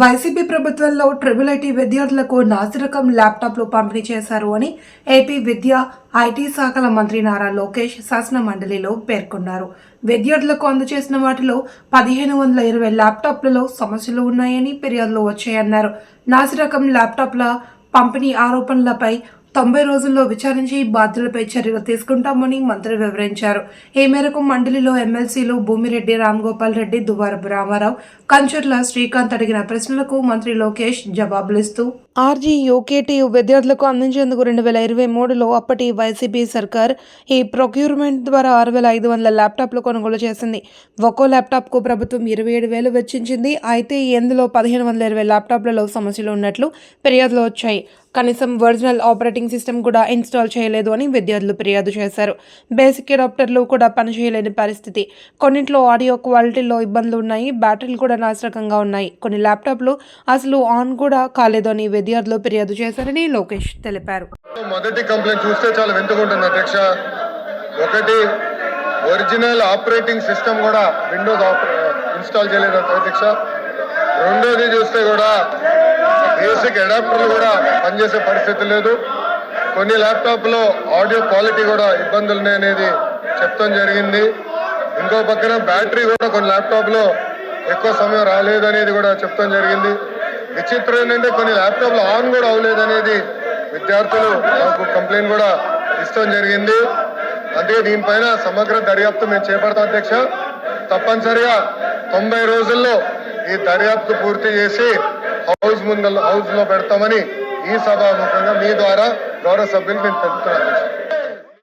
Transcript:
YCP ప్రభుత్వంలో triple IT విద్యార్థులకు నాసిరకం ల్యాప్టాప్లు పంపిణీ చేశారు అని ఏపీ విద్యా ఐటీ శాఖల మంత్రి నారా లోకేష్ శాసన మండలిలో పేర్కొన్నారు. విద్యార్థులకు అందజేసిన వాటిలో పదిహేను వందల ఇరవై ల్యాప్టాప్లలో సమస్యలు ఉన్నాయని ఫిర్యాదులు వచ్చాయన్నారు. నాసిరకం ల్యాప్టాప్ల పంపిణీ ఆరోపణలపై తొంభై రోజుల్లో విచారించి బాధ్యులపై చర్యలు తీసుకుంటామని మంత్రి వివరించారు. ఈ మేరకు మండలిలో ఎమ్మెల్సీలు భూమిరెడ్డి రామ్గోపాల్ రెడ్డి దువ్వారపు రామారావు కంచర్ల శ్రీకాంత్ అడిగిన ప్రశ్నలకు మంత్రి లోకేష్ జవాబులిస్తూ ఆర్జీ యూకేటీయు విద్యార్థులకు అందించేందుకు రెండు వేల ఇరవై మూడులో అప్పటి వైసీపీ సర్కార్ ఈ ప్రొక్యూర్మెంట్ ద్వారా ఆరు వేల ఐదు వందల ల్యాప్టాప్లు కొనుగోలు చేసింది. ఒక్కో ల్యాప్టాప్కు ప్రభుత్వం ఇరవై ఏడు వేలు వెచ్చించింది. అయితే ఇందులో పదిహేను వందల ఇరవై ల్యాప్టాప్లలో సమస్యలు ఉన్నట్లు ఫిర్యాదులు వచ్చాయి. కనీసం ఒరిజినల్ ఆపరేటింగ్ సిస్టమ్ కూడా ఇన్స్టాల్ చేయలేదు అని విద్యార్థులు ఫిర్యాదు చేశారు. బేసిక్ అడాప్టర్లు కూడా పనిచేయలేని పరిస్థితి. కొన్నింట్లో ఆడియో క్వాలిటీలో ఇబ్బందులు ఉన్నాయి బ్యాటరీలు కూడా నాశరకంగా ఉన్నాయి. కొన్ని ల్యాప్టాప్లు అసలు ఆన్ కూడా కాలేదు అని విద్యార్థులు ఫిర్యాదు చేశారని లోకేష్ తెలిపారు. మొదటి కంప్లైంట్ చూస్తే చాలా వింతకుంటుంది అధ్యక్ష. ఒకటి ఒరిజినల్ ఆపరేటింగ్ సిస్టమ్ కూడా విండోస్ ఇన్స్టాల్ చేయలేదు అధ్యక్ష. రెండోది చూస్తే కూడా బేసిక్ అడాప్టర్లు కూడా పనిచేసే పరిస్థితి లేదు. కొన్ని ల్యాప్టాప్లో ఆడియో క్వాలిటీ కూడా ఇబ్బందులు ఉన్నాయనేది చెప్తాం జరిగింది. ఇంకో పక్కన బ్యాటరీ కూడా కొన్ని ల్యాప్టాప్లో ఎక్కువ సమయం రాలేదనేది కూడా చెప్తాం జరిగింది. విచిత్రం ఏంటంటే కొన్ని ల్యాప్టాప్లు ఆన్ కూడా అవ్వలేదనేది విద్యార్థులు మాకు కంప్లైంట్ కూడా ఇస్తాం జరిగింది. అందుకే దీనిపైన సమగ్ర దర్యాప్తు మేము చేపడతాం అధ్యక్ష. తప్పనిసరిగా తొంభై రోజుల్లో ఈ దర్యాప్తు పూర్తి చేసి హౌస్ ముందు హౌస్లో పెడతామని ఈ సభాముఖంగా మీ ద్వారా గౌరవ సభ్యులు నేను తెలుపుతున్నాను.